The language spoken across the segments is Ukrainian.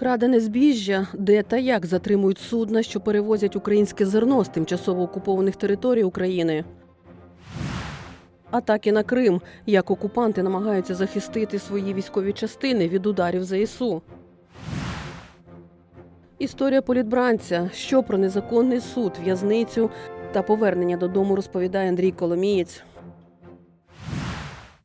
Крадене збіжжя, де та як затримують судна, що перевозять українське зерно з тимчасово окупованих територій України. Атаки на Крим, як окупанти намагаються захистити свої військові частини від ударів ЗСУ. Історія політбранця, що про незаконний суд, в'язницю та повернення додому розповідає Андрій Коломієць.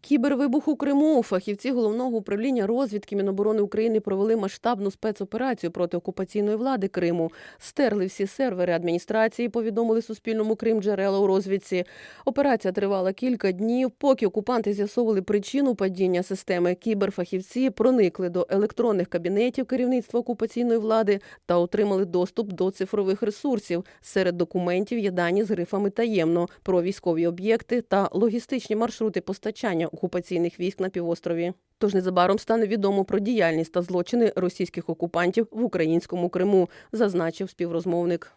Кібервибух у Криму фахівці головного управління розвідки Міноборони України провели масштабну спецоперацію проти окупаційної влади Криму. Стерли всі сервери адміністрації, повідомили Суспільному Крим джерела у розвідці. Операція тривала кілька днів. Поки окупанти з'ясовували причину падіння системи, кіберфахівці проникли до електронних кабінетів керівництва окупаційної влади та отримали доступ до цифрових ресурсів. Серед документів є дані з грифами таємно про військові об'єкти та логістичні маршрути постачання окупаційних військ на півострові. Тож незабаром стане відомо про діяльність та злочини російських окупантів в українському Криму, зазначив співрозмовник.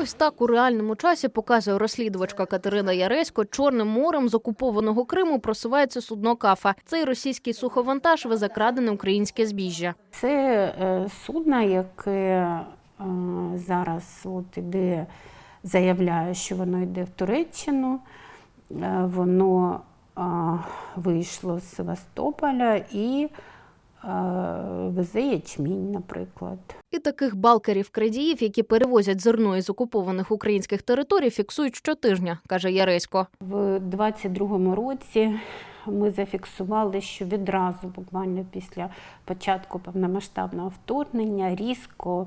Ось так у реальному часі показує розслідувачка Катерина Яресько. Чорним морем з окупованого Криму просувається судно Кафа. Цей російський суховантаж везе крадене українське збіжжя. Це е, судно, яке е, зараз от іде, заявляє, що воно йде в Туреччину. Е, Воно вийшло з Севастополя і е, везе ячмінь, наприклад. І таких балкерів-крадіїв, які перевозять зерно із окупованих українських територій, фіксують щотижня, каже Яресько. В 22-му році ми зафіксували, що відразу, буквально після початку повномасштабного вторгнення, різко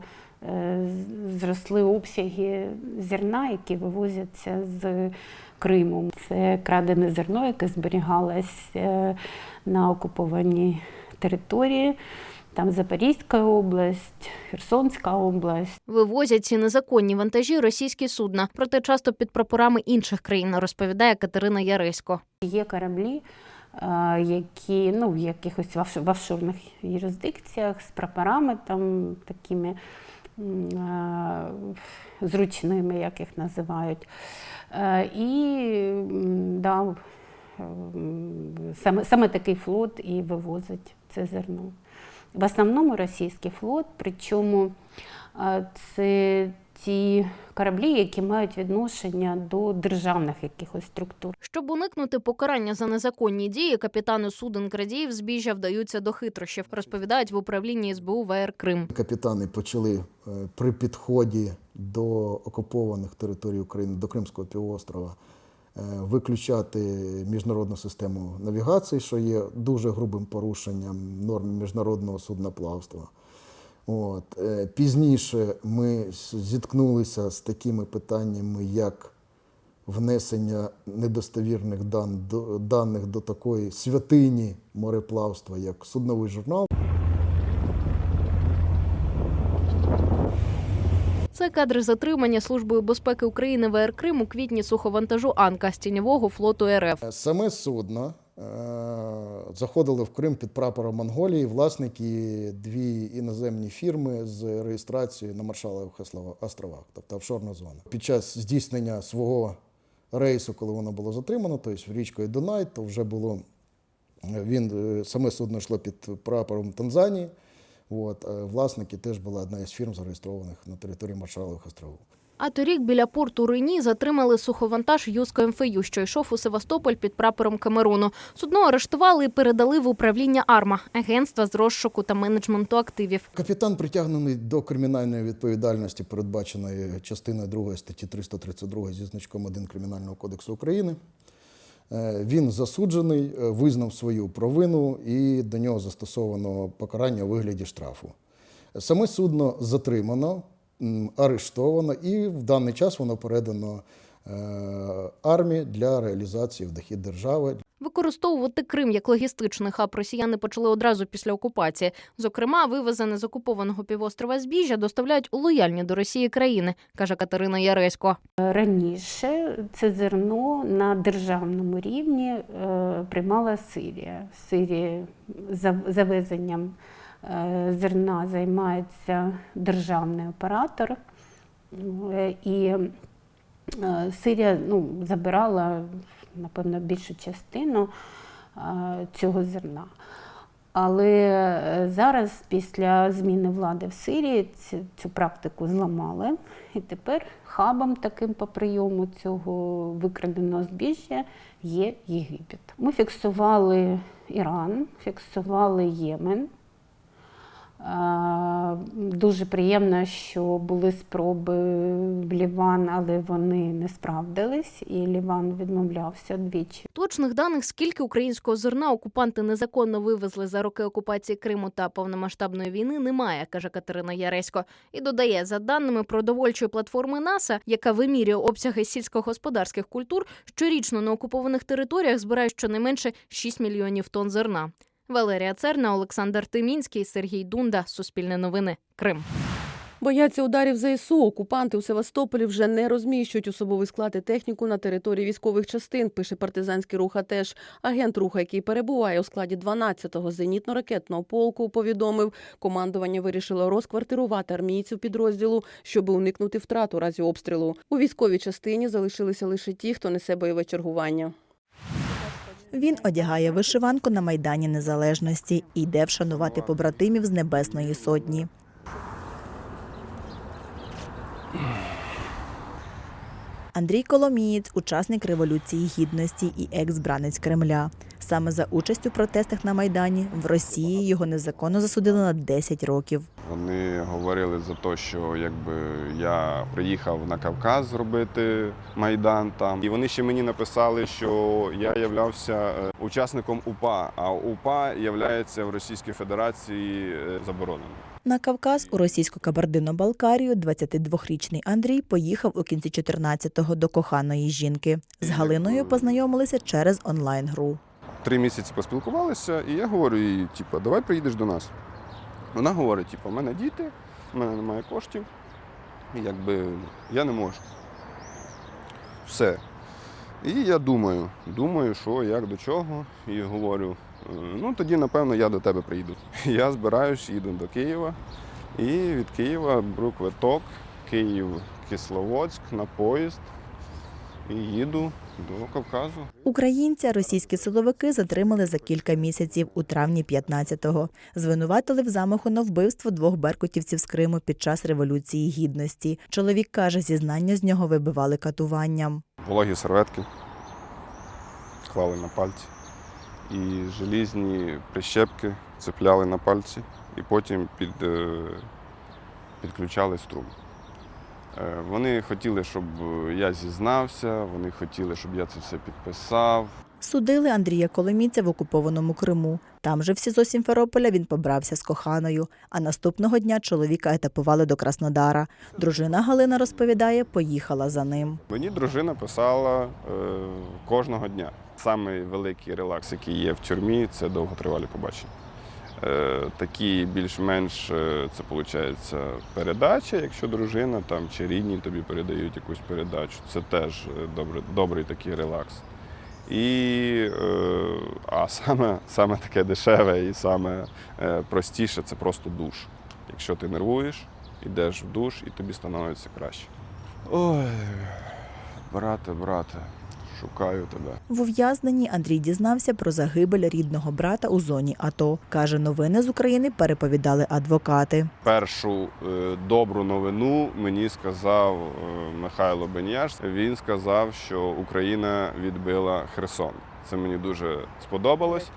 е, зросли обсяги зерна, які вивозяться з Криму. Це крадене зерно, яке зберігалось е, на окупованій території. Там Запорізька область, Херсонська область. Вивозять ці незаконні вантажі російські судна, проте часто під прапорами інших країн, розповідає Катерина Яресько. Є кораблі, е, які ну, в якихось в офшорних юрисдикціях з прапорами там такими е, зручними, як їх називають. Е, І да, саме, саме такий флот і вивозить це зерно. В основному російський флот, причому е, це ті кораблі, які мають відношення до державних якихось структур. Щоб уникнути покарання за незаконні дії, капітани суден крадіїв збіжжя вдаються до хитрощів, розповідають в управлінні СБУ ВР Крим. Капітани почали е, при підході до окупованих територій України, до Кримського півострова, виключати міжнародну систему навігації, що є дуже грубим порушенням норм міжнародного судноплавства. От. е, Пізніше ми зіткнулися з такими питаннями, як внесення недостовірних дан, даних до такої святині мореплавства, як судновий журнал. Це кадри затримання службою безпеки України ВР Крим у квітні суховантажу Анка з тіньового флоту РФ. Саме судно е, заходило в Крим під прапором Монголії. Власники дві іноземні фірми з реєстрацією на Маршалових островах, тобто офшорна зона. Під час здійснення свого рейсу, коли воно було затримано, тобто річкою Дунай, то вже було він е, саме судно йшло під прапором Танзанії. От, е, власники теж була одна із фірм, зареєстрованих на території Маршалових островів. А торік біля порту Рені затримали суховантаж Юзко МФЮ, що йшов у Севастополь під прапором Камеруну. Судно арештували і передали в управління АРМА агентства з розшуку та менеджменту активів. Капітан притягнений до кримінальної відповідальності, передбаченої частиною 2 статті 332 зі значком 1 Кримінального кодексу України. Е, Він засуджений, е, визнав свою провину і до нього застосовано покарання у вигляді штрафу. Саме судно затримано, арештовано і в даний час воно передано е, армії для реалізації в дохід держави, Використовувати Крим як логістичний хаб росіяни почали одразу після окупації. Зокрема, вивезене з окупованого півострова збіжжя доставляють у лояльні до Росії країни, каже Катерина Яресько. Раніше це зерно на державному рівні е, приймала Сирія. Сирія завезенням е, зерна займається державний оператор. Е, І Сирія ну, забирала, напевно, більшу частину е, цього зерна. Але е, зараз, після зміни влади в Сирії, цю, цю практику зламали. І тепер хабом таким по прийому цього викраденого збіжжя є Єгипет. Ми фіксували Іран, фіксували Ємен. Дуже приємно, що були спроби в Ліван, але вони не справдились, і Ліван відмовлявся двічі. Точних даних, скільки українського зерна окупанти незаконно вивезли за роки окупації Криму та повномасштабної війни, немає, каже Катерина Яресько. І додає, за даними продовольчої платформи НАСА, яка вимірює обсяги сільськогосподарських культур, щорічно на окупованих територіях збирають щонайменше 6 мільйонів тонн зерна. Валерія Церна, Олександр Тимінський, Сергій Дунда. Суспільне новини. Крим. Бояться ударів ЗСУ. Окупанти у Севастополі вже не розміщують особовий склад і техніку на території військових частин. Пише партизанський рух. АТЕШ. агент руха, який перебуває у складі 12-го зенітно-ракетного полку, повідомив, командування вирішило розквартирувати армійців підрозділу, щоб уникнути втрат у разі обстрілу. У військовій частині залишилися лише ті, хто несе бойове чергування. Він одягає вишиванку на Майдані Незалежності і йде вшанувати побратимів з Небесної Сотні. Андрій Коломієць, учасник Революції Гідності і екс-бранець Кремля. Саме за участь у протестах на Майдані в Росії його незаконно засудили на 10 років. Вони говорили за те, що якби я приїхав на Кавказ зробити майдан там. І вони ще мені написали, що я являвся е, учасником УПА, а УПА являється в Російській Федерації е, забороненим. На Кавказ у російську Кабардино-Балкарію 22-річний Андрій поїхав у кінці 14-го до коханої жінки. З Галиною познайомилися через онлайн-гру. Три місяці поспілкувалися, і я говорю їй, типу, давай приїдеш до нас. Вона говорить, типу, у мене діти, в мене немає коштів, і якби я не можу. Все. І я думаю, думаю, що, як до чого, і говорю, «Е, ну тоді, напевно, я до тебе приїду. Я збираюсь, їду до Києва, і від Києва беру квиток, Київ, Кисловодськ на поїзд і їду до Кавказу. Українця російські силовики затримали за кілька місяців у травні 15-го. Звинуватили в замаху на вбивство двох беркутівців з Криму під час революції гідності. Чоловік каже, зізнання з нього вибивали катуванням. вологі серветки клали на пальці. І желізні прищепки цепляли на пальці і потім під, е, підключали струм. Е, Вони хотіли, щоб я зізнався, вони хотіли, щоб я це все підписав. Судили Андрія Коломійця в окупованому Криму. Там же в СІЗО Сімферополя він побрався з коханою. А наступного дня чоловіка етапували до Краснодара. Дружина Галина розповідає, поїхала за ним. Мені дружина писала е, кожного дня. Самий великий релакс, який є в тюрмі, це довготривалі побачення. Е, такі більш-менш е, це виходить передача, якщо дружина там чи рідні тобі передають якусь передачу. Це теж е, добре, добрий такий релакс. І, а саме, саме таке дешеве і саме простіше це просто душ. Якщо ти нервуєш, йдеш в душ і тобі становиться краще. Ой, брате, брате, шукаю тебе. В ув'язненні Андрій дізнався про загибель рідного брата у зоні АТО. Каже, новини з України переповідали адвокати. Першу е, добру новину мені сказав е, Михайло Беняш. Він сказав, що Україна відбила Херсон. Це мені дуже сподобалось.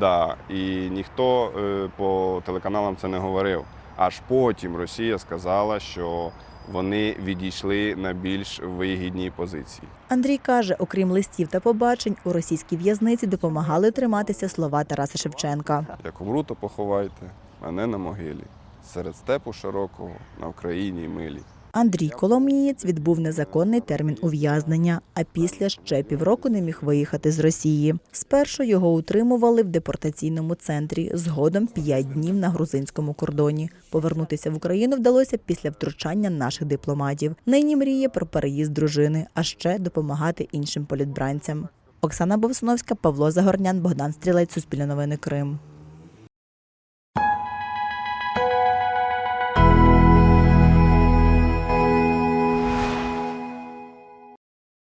Да, і ніхто е, по телеканалам це не говорив. Аж потім Росія сказала, що вони відійшли на більш вигідні позиції. Андрій каже, окрім листів та побачень, у російській в'язниці допомагали триматися слова Тараса Шевченка. Як умру, то поховайте, а не на могилі. Серед степу широкого на Україні милі. Андрій Коломієць відбув незаконний термін ув'язнення, а після ще півроку не міг виїхати з Росії. Спершу його утримували в депортаційному центрі, згодом п'ять днів на грузинському кордоні. Повернутися в Україну вдалося після втручання наших дипломатів. Нині мріє про переїзд дружини, а ще допомагати іншим політбранцям. Оксана Бовсуновська, Павло Загорнян, Богдан Стрілець, Суспільне новини Крим.